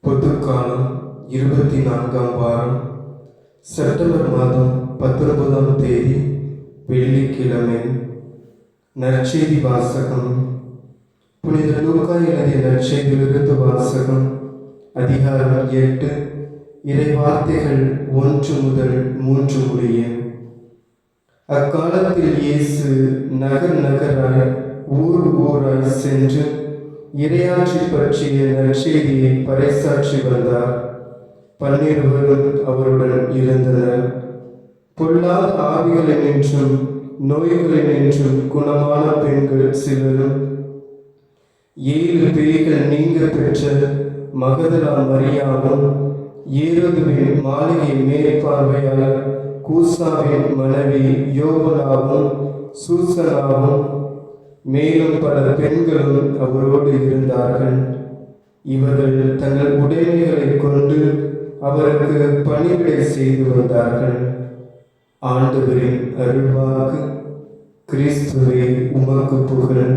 பொதுக்காலம் இருபத்தி நான்காம் வாரம். செப்டம்பர் மாதம் பத்தொன்பதாம் தேதி வெள்ளிக்கிழமை. நற்செய்தி வாசகம். புனித லூகா எழுதிய நற்செய்தியிலிருந்து வாசகம். அதிகாரம் எட்டு. இறை வார்த்தைகள் ஒன்று முதல் மூன்று முடிய. அக்காலத்தில் இயேசு நகர் நகராய் ஊர் ஊராய் சென்று இறையாட்சி பற்றிய நற்செய்தியை பறைசாற்றி வந்தார். பன்னிருவரும் அவருடன் இருந்தனர். பொல்லாத நோய்களின் நின்றும் குணமான பெண்கள் சிலரும். ஏழு பேய்கள் நீங்க பெற்ற மகதலா மரியாவும் ஏரோதுவின் மாளிகை மேற்பார்வையாளர் கூசாவின் மனைவி யோகனாவும் சூசனாவும் மேலும் பல பெண்களும் அவரோடு இருந்தார்கள். இவர்கள் தங்கள் உடைமைகளை கொண்டு அவருக்கு பணிவிடை செய்து வந்தார்கள். ஆண்டவரின் அருள்வாக்கு கிறிஸ்துவை உமக்கு புகழ்.